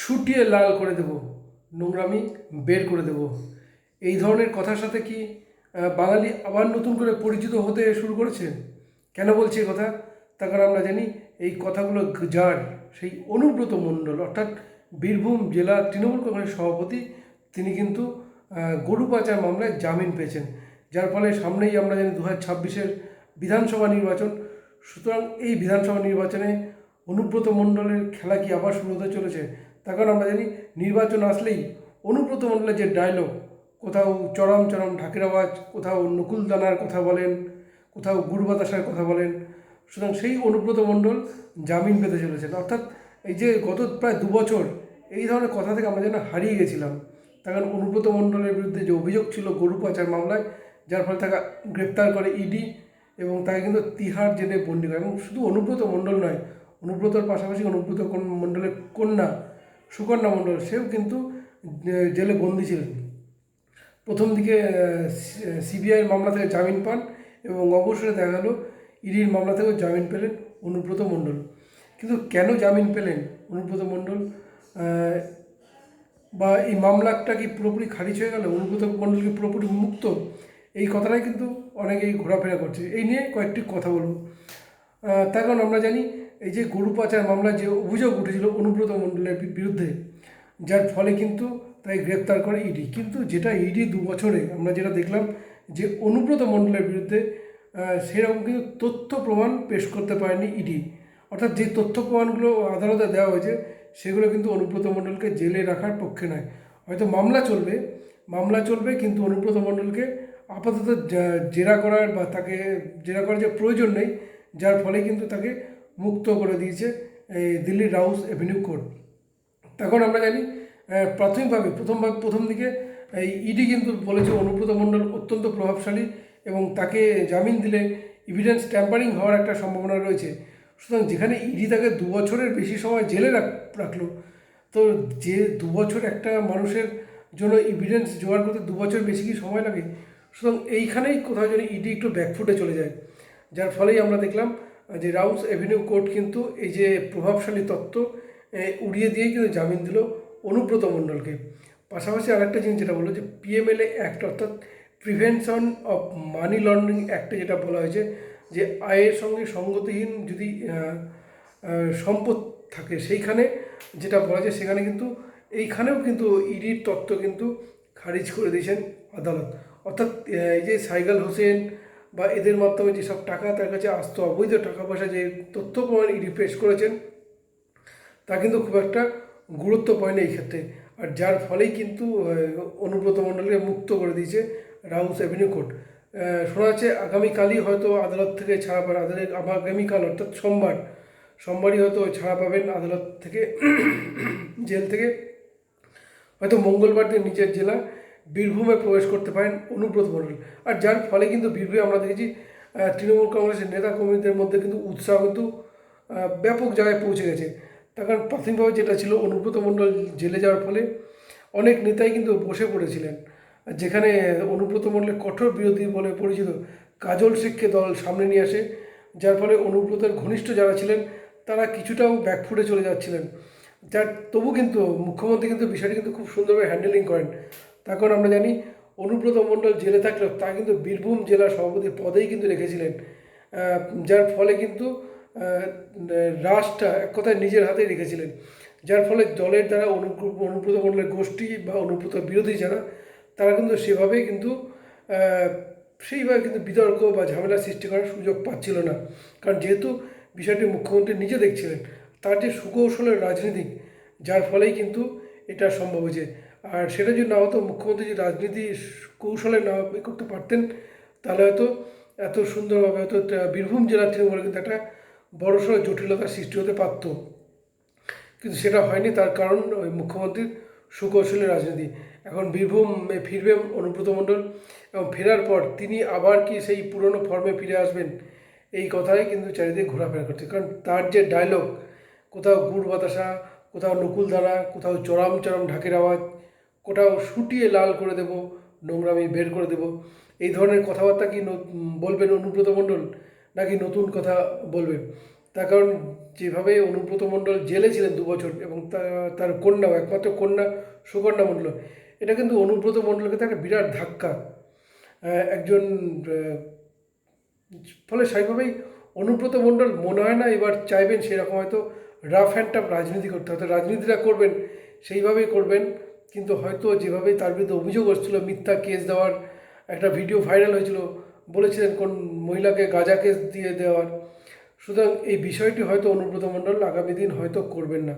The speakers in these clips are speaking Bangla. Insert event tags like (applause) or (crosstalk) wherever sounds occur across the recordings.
শুটিয়ে লাল করে দেব, নোংরামি বের করে দেব। এই ধরনের কথার সাথে কি বাঙালি আবার নতুন করে পরিচিত হতে শুরু করেছে? কেন বলছি এই কথা? তার কারণ আমরা জানি, এই কথাগুলো যার সেই অনুব্রত মণ্ডল, অর্থাৎ বীরভূম জেলা তৃণমূল কংগ্রেসের সভাপতি, তিনি কিন্তু গরু পাচার মামলায় জামিন পেয়েছেন। যার ফলে সামনেই আমরা জানি দু হাজার ছাব্বিশের বিধানসভা নির্বাচন। সুতরাং এই বিধানসভা নির্বাচনে অনুব্রত মণ্ডলের খেলা কি আবার শুরু হতে চলেছে? কারণ আমরা জানি নির্বাচন আসলেই অনুব্রত মণ্ডলের যে ডায়লগ কোথাও চরম চরম ঢাকের আওয়াজ, কোথাও নকুল দানার কথা বলেন, কোথাও গুড় বাতাসার কথা বলেন, সুতরাং সেই অনুব্রত মণ্ডল জামিন পেতে চলেছেন। অর্থাৎ এই যে গত প্রায় দু বছর এই ধরনের কথা থেকে আমরা যেন হারিয়ে গেছিলাম, তখন অনুব্রত মণ্ডলের বিরুদ্ধে যে অভিযোগ ছিল গরু পাচার মামলায়, যার ফলে তাকে গ্রেপ্তার করে ইডি এবং তাকে কিন্তু তিহার জেলে বন্দি করে। এবং শুধু অনুব্রত মণ্ডল নয়, অনুব্রতর পাশাপাশি অনুব্রত মণ্ডলের কন্যা সুকন্যা মণ্ডল, সেও কিন্তু জেলে বন্দি ছিলেন। প্রথম দিকে সিবিআইয়ের মামলা থেকে জামিন পান এবং অবসরে দেখা গেল, ইডির মামলা থেকেও জামিন পেলেন অনুব্রত মণ্ডল। কিন্তু কেন জামিন পেলেন অনুব্রত মণ্ডল? বা এই মামলাটা কি পুরোপুরি খারিজ হয়ে গেল? অনুব্রত মণ্ডল কি পুরোপুরি মুক্ত? এই কথাটাই কিন্তু অনেকেই ঘোরাফেরা করছে। এই নিয়ে কয়েকটি কথা বলব। তার কারণ আমরা জানি এই যে গরু পাচার মামলার যে অভিযোগ উঠেছিল অনুব্রত মণ্ডলের বিরুদ্ধে, যার ফলে কিন্তু তাই গ্রেপ্তার করে ইডি। কিন্তু যেটা ইডি দু বছরে আমরা যেটা দেখলাম যে অনুব্রত মণ্ডলের বিরুদ্ধে সেরকম কিন্তু তথ্য প্রমাণ পেশ করতে পারেনি ইডি। অর্থাৎ যে তথ্য প্রমাণগুলো আদালতে দেওয়া হয়েছে, সেগুলো কিন্তু অনুব্রত মণ্ডলকে জেলে রাখার পক্ষে নয়। হয়তো মামলা চলবে মামলা চলবে, কিন্তু অনুব্রত মণ্ডলকে আপাতত জেরা করার বা তাকে জেরা করার যে প্রয়োজন নেই, যার ফলে কিন্তু তাকে মুক্ত করে দিয়েছে এই দিল্লির রাউস এভিনিউ কোর্ট। তখন আমরা জানি প্রাথমিকভাবে প্রথমভাবে প্রথম দিকে এই ইডি কিন্তু বলেছে অনুব্রত মণ্ডল অত্যন্ত প্রভাবশালী এবং তাকে জামিন দিলে ইভিডেন্স ট্যাম্পারিং হওয়ার একটা সম্ভাবনা রয়েছে। সুতরাং যেখানে ইডি তাকে দু বছরের বেশি সময় জেলে রাখ- রাখল, তো যে দু বছর একটা মানুষের জন্য ইভিডেন্স জোগাড় করতে দু বছর বেশি কি সময় লাগে? সুতরাং এইখানেই কোথাও যেন ইডি একটু ব্যাকফুটে চলে যায়। যার ফলেই আমরা দেখলাম যে রাউস এভিনিউ কোর্ট কিন্তু এই যে প্রভাবশালী তত্ত্ব উড়িয়ে দিয়েই কিন্তু জামিন দিল অনুব্রত মণ্ডলকে। পাশাপাশি আরেকটা জিনিস যেটা বলল যে পিএমএলএ অ্যাক্ট অর্থাৎ প্রিভেনশন অফ মানি লন্ডারিং অ্যাক্টে যেটা বলা হয়েছে যে আয়ের সঙ্গে সঙ্গতিহীন যদি সম্পদ থাকে সেইখানে যেটা বলা যায় সেখানে কিন্তু এইখানেও কিন্তু ইডির তত্ত্ব কিন্তু খারিজ করে দিয়েছেন আদালত। অর্থাৎ এই যে সাইগাল হোসেন বা এদের মাধ্যমে যেসব টাকা তার কাছে আসতো, অবৈধ টাকা পয়সা যে তথ্য প্রমাণ ইডি পেশ করেছেন, তা কিন্তু খুব একটা গুরুত্ব পায়নি এই ক্ষেত্রে। আর যার ফলেই কিন্তু অনুব্রত মণ্ডলকে মুক্ত করে দিয়েছে রাউস অ্যাভিনিউ কোর্ট শোনা যাচ্ছে আগামীকালই হয়তো আদালত থেকে ছাড়া পাবেন আদালত আগামীকাল অর্থাৎ সোমবার, সোমবারই হয়তো ছাড়া পাবেন আদালত থেকে, (coughs) জেল থেকে। হয়তো মঙ্গলবার দিন নিজের জেলা বীরভূমে প্রবেশ করতে পারেন অনুব্রত মণ্ডল। আর যার ফলে কিন্তু বীরভূমে আমরা দেখেছি তৃণমূল কংগ্রেসের নেতা কর্মীদের মধ্যে কিন্তু উৎসাহ কিন্তু ব্যাপক জায়গায় পৌঁছে গেছে। তার কারণ প্রাথমিকভাবে যেটা ছিল, অনুব্রত মণ্ডল জেলে যাওয়ার ফলে অনেক নেতাই কিন্তু বসে পড়েছিলেন। যেখানে অনুব্রত মণ্ডলের কঠোর বিরোধী বলে পরিচিত কাজল শেখকে দল সামনে নিয়ে আসে। যার ফলে অনুব্রতের ঘনিষ্ঠ যারা ছিলেন, তারা কিছুটাও ব্যাকফুটে চলে যাচ্ছিলেন। যার তবু কিন্তু মুখ্যমন্ত্রী কিন্তু বিষয়টি কিন্তু খুব সুন্দরভাবে হ্যান্ডেলিং করেন। কারণ আমরা জানি অনুব্রত মণ্ডল জেলে থাকলেও তা কিন্তু বীরভূম জেলা সভাপতি পদেই কিন্তু রেখেছিলেন। যার ফলে কিন্তু রাজটা এক কথায় নিজের হাতেই রেখেছিলেন। যার ফলে দলের দ্বারা অনুব্রত মণ্ডলের গোষ্ঠী বা অনুব্রত বিরোধী যারা, তারা কিন্তু সেভাবেই কিন্তু সেইভাবে কিন্তু বিতর্ক বা ঝামেলা সৃষ্টি করার সুযোগ পাচ্ছিল না। কারণ যেহেতু বিষয়টি মুখ্যমন্ত্রী নিজে দেখছিলেন, তার যে সুকৌশলের রাজনীতি, যার ফলেই কিন্তু এটা সম্ভব হয়েছে। আর সেটা যদি না হতো মুখ্যমন্ত্রী যদি রাজনীতি কৌশলে না করতে পারতেন, তাহলে হয়তো এত সুন্দরভাবে হয়তো বীরভূম জেলার তৃণমূলে কিন্তু একটা বড়সড় জটিলতার সৃষ্টি হতে পারত। কিন্তু সেটা হয়নি, তার কারণ ওই মুখ্যমন্ত্রীর সুকৌশলী রাজনীতি। এখন বীরভূমে ফিরবে অনুব্রত মণ্ডল এবং ফেরার পর তিনি আবার কি সেই পুরনো ফর্মে ফিরে আসবেন, এই কথাই কিন্তু চারিদিকে ঘোরাফেরা করছে। কারণ তার যে ডায়লগ কোথাও গুড় বাতাসা, কোথাও নকুল নকুলদানা কোথাও চরম চরম ঢাকের আওয়াজ কোথাও শুটিয়ে লাল করে দেব, নোংরামি বের করে দেব। এই ধরনের কথাবার্তা কি বলবেন অনুব্রত মণ্ডল? নাকি নতুন কথা বলবেন? তার কারণ যেভাবে অনুব্রত মণ্ডল জেলে ছিলেন দু বছর এবং তার কন্যাও, একমাত্র কন্যা সুকন্যা মণ্ডল, এটা কিন্তু অনুব্রত মণ্ডলকে তো একটা বিরাট ধাক্কা। একজন ফলে স্বাভাবিকভাবেই অনুব্রত মণ্ডল মনে হয় না এবার চাইবেন সেরকম হয়তো রাফ অ্যান্ড টাফ রাজনীতি করতে, হয়তো রাজনীতিটা করবেন, সেইভাবেই করবেন। কিন্তু হয়তো যেভাবে তার বিরুদ্ধে অভিযোগ আসছিল, মিথ্যা কেস দেওয়ার একটা ভিডিও ভাইরাল হয়েছিল, বলেছিলেন কোন মহিলাকে গাঁজা কেস দিয়ে দেওয়ার। সুতরাং এই বিষয়টি হয়তো অনুব্রত মণ্ডল আগামী দিন হয়তো করবেন না।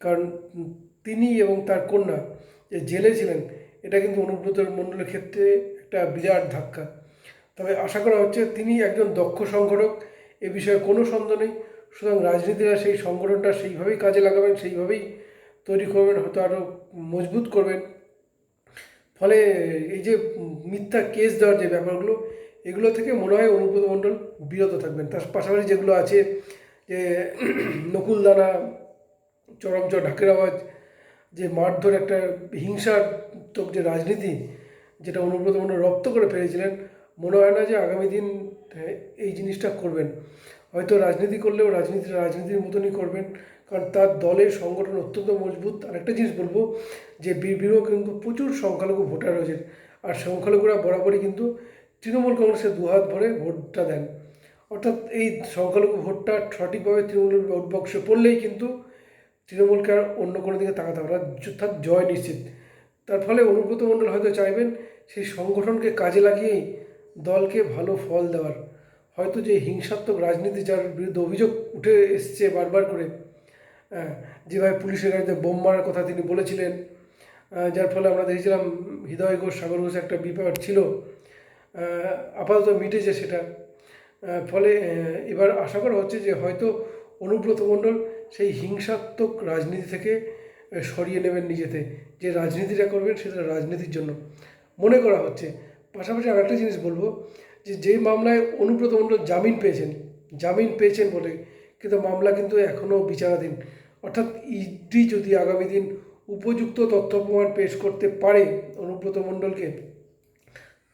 কারণ তিনি এবং তার কন্যা যে জেলে ছিলেন, এটা কিন্তু অনুব্রত মণ্ডলের ক্ষেত্রে একটা বিরাট ধাক্কা। তবে আশা করা হচ্ছে তিনি একজন দক্ষ সংগঠক, এ বিষয়ে কোনো সন্দেহ নেই। সুতরাং রাজনীতিরা সেই সংগঠনটা সেইভাবেই কাজে লাগাবেন, সেইভাবেই তৈরি করবেন, হয়তো আরও মজবুত করবেন। ফলে এই যে মিথ্যা কেস দেওয়ার যে ব্যাপারগুলো, এগুলো থেকে মনে হয় অনুব্রত মণ্ডল বিরত থাকবেন। তার পাশাপাশি যেগুলো আছে, যে (clears throat) নকুলদানা, চরমচর, ঢাকের আওয়াজ, যে মারধর একটা হিংসাত্মক যে রাজনীতি, যেটা অনুব্রত মণ্ডল রপ্ত করে ফেলেছিলেন, মনে হয় না যে আগামী দিন এই জিনিসটা করবেন। হয়তো রাজনীতি করলেও রাজনীতি রাজনীতির মতনই করবেন। কারণ তার দলের সংগঠন অত্যন্ত মজবুত। আর একটা জিনিস বলব যে বীরবিরও কিন্তু প্রচুর সংখ্যালঘু ভোটার রয়েছেন। আর সংখ্যালঘুরা বরাবরই কিন্তু তৃণমূল কংগ্রেসের দুহাত ভরে ভোটটা দেন। অর্থাৎ এই সংখ্যালঘু ভোটটা সঠিকভাবে তৃণমূলের ভোট বক্সে পড়লেই কিন্তু তৃণমূলকে আর অন্য কোনো দিকে তাকাতে হবে অর্থাৎ জয় নিশ্চিত। তার ফলে অনুব্রত মণ্ডল হয়তো চাইবেন সেই সংগঠনকে কাজে লাগিয়েই দলকে ভালো ফল দেওয়ার। হয়তো যে হিংসাত্মক রাজনীতি যার বিরুদ্ধে অভিযোগ উঠে এসছে বারবার করে যেভাবে পুলিশের গাড়িতে বোম মারার কথা তিনি বলেছিলেন যার ফলে আমরা দেখেছিলাম হৃদয় ঘোষ, সাগর ঘোষ একটা বিপাদ ছিল। আপাতত মিটেছে সেটা। ফলে এবার আশা করা হচ্ছে যে হয়তো অনুব্রত মণ্ডল সেই হিংসাত্মক রাজনীতি থেকে সরিয়ে নেবেন নিজেতে। যে রাজনীতিটা করবেন সেটা রাজনীতির জন্য। মনে করা হচ্ছে। পাশাপাশি আরেকটা জিনিস বলব যে, যেই মামলায় অনুব্রত মণ্ডল জামিন পেয়েছেন জামিন পেয়েছেন বলে কিন্তু মামলা কিন্তু এখনও বিচারাধীন। অর্থাৎ ইডি যদি আগামী দিন উপযুক্ত তথ্য প্রমাণ পেশ করতে পারে অনুব্রত মণ্ডলকে,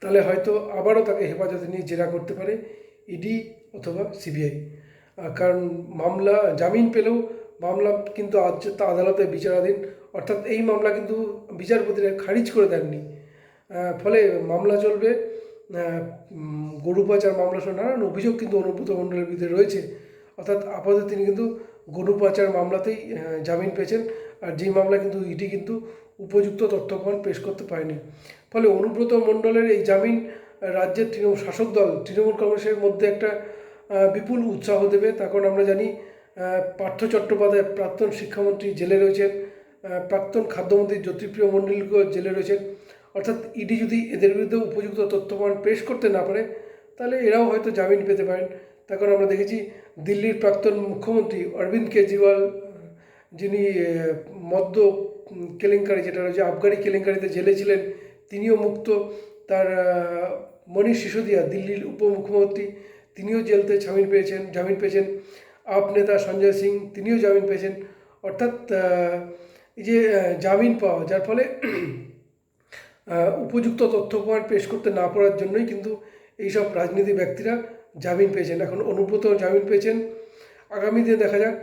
তাহলে হয়তো আবারও তাকে হেফাজতে নিয়ে জেরা করতে পারে ইডি অথবা সিবিআই। কারণ মামলা, জামিন পেলেও মামলা কিন্তু আদালতে বিচারাধীন। অর্থাৎ এই মামলা কিন্তু বিচারপতিরা খারিজ করে দেননি। ফলে মামলা চলবে। গরু পাচার মামলা সহ নানান অভিযোগ কিন্তু অনুব্রত মণ্ডলের বিরুদ্ধে রয়েছে। অর্থাৎ আপাতত তিনি কিন্তু গরু পাচার মামলাতেই জামিন পেয়েছেন। আর যেই মামলা কিন্তু ইডি কিন্তু উপযুক্ত তথ্য প্রমাণ পেশ করতে পারেনি। ফলে অনুব্রত মণ্ডলের এই জামিন রাজ্যের তৃণমূল শাসক দল, তৃণমূল কংগ্রেসের মধ্যে একটা বিপুল উৎসাহ দেবে। তার কারণ আমরা জানি পার্থ চট্টোপাধ্যায় প্রাক্তন শিক্ষামন্ত্রী জেলে রয়েছেন প্রাক্তন খাদ্যমন্ত্রী জ্যোতিপ্রিয় মণ্ডলকেও জেলে রয়েছেন। অর্থাৎ ইডি যদি এদের বিরুদ্ধে উপযুক্ত তথ্য প্রমাণ পেশ করতে না পারে, তাহলে এরাও হয়তো জামিন পেতে পারেন। তার কারণ আমরা দেখেছি দিল্লির প্রাক্তন মুখ্যমন্ত্রী অরবিন্দ কেজরিওয়াল, যিনি মদ্য কেলেঙ্কারি, যেটা রয়েছে আবগারি কেলেঙ্কারিতে জেলে ছিলেন, তিনিও মুক্ত। তার মনীষ সিসোদিয়া, দিল্লির উপমুখ্যমন্ত্রী, তিনিও জেলতে জামিন পেয়েছেন জামিন পেয়েছেন। আপ নেতা সঞ্জয় সিং, তিনিও জামিন পেয়েছেন। অর্থাৎ এই যে জামিন পাওয়া, যার ফলে উপযুক্ত তথ্য প্রমাণ পেশ করতে না পারার জন্যই কিন্তু এইসব রাজনীতি ব্যক্তিরা জামিন পেয়েছেন। এখন অনুব্রত জামিন পেয়েছেন। আগামী দিনে দেখা যাক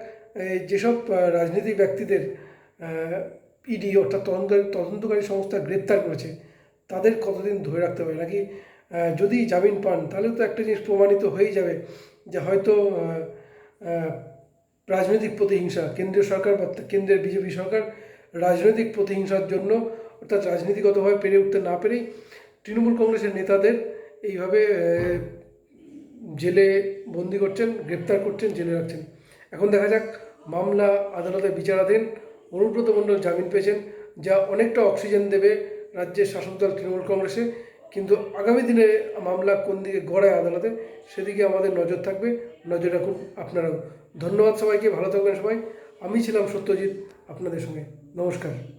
যেসব আহ, রাজনীতি ব্যক্তিদের ইডি অর্থাৎ তদন্ত তদন্তকারী সংস্থা গ্রেপ্তার করেছে তাদের কতদিন ধরে রাখতে পারে নাকি যদি জামিন পান তাহলে তো একটা জিনিস প্রমাণিত হয়েই যাবে যে হয়তো রাজনৈতিক প্রতিহিংসা কেন্দ্রীয় সরকার বা কেন্দ্রের বিজেপি সরকার রাজনৈতিক প্রতিহিংসার জন্য অর্থাৎ রাজনীতিগতভাবে পেরে উঠতে না পেরেই তৃণমূল কংগ্রেসের নেতাদের এইভাবে জেলে বন্দি করছেন, গ্রেপ্তার করছেন, জেলে রাখছেন। এখন দেখা যাক মামলা আদালতে বিচারাধীন অনুব্রত মণ্ডল জামিন পেয়েছেন, যা অনেকটা অক্সিজেন দেবে রাজ্যের শাসক দল তৃণমূল কংগ্রেসে কিন্তু আগামী দিনে মামলা কোন দিকে গড়ায় আদালতে, সেদিকে আমাদের নজর থাকবে। নজর রাখুন আপনারাও। ধন্যবাদ সবাইকে, ভালো থাকবেন সবাই। আমি ছিলাম সত্যজিৎ, আপনাদের সঙ্গে। নমস্কার।